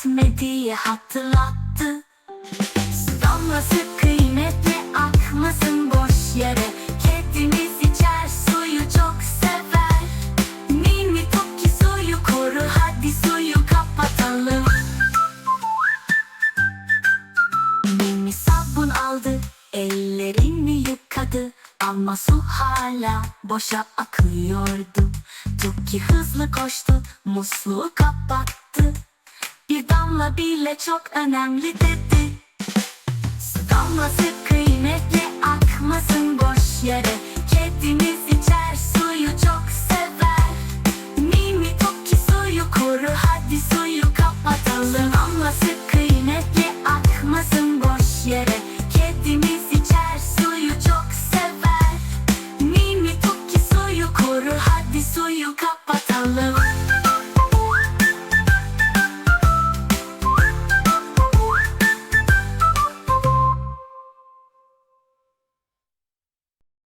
etme diye hatırlattı. Damlası kıymetli akmasın boş yere. Kedimiz içer suyu çok sever. Mini Toki suyu koru hadi suyu kapatalım. Mimi sabun aldı, ellerini yıkadı. Ama su hala boşa akıyordu. Tuki hızlı koştu, musluğu kapattı damla bile çok önemli dedi. Damlası kıymetli akmasın boş yere. Kedimiz içer suyu çok sever. Mimi toki suyu koru hadi suyu kapatalım. Damlası kıymetli akmasın boş yere. Kedimiz içer suyu çok sever. Mimi toki suyu koru hadi suyu kapatalım.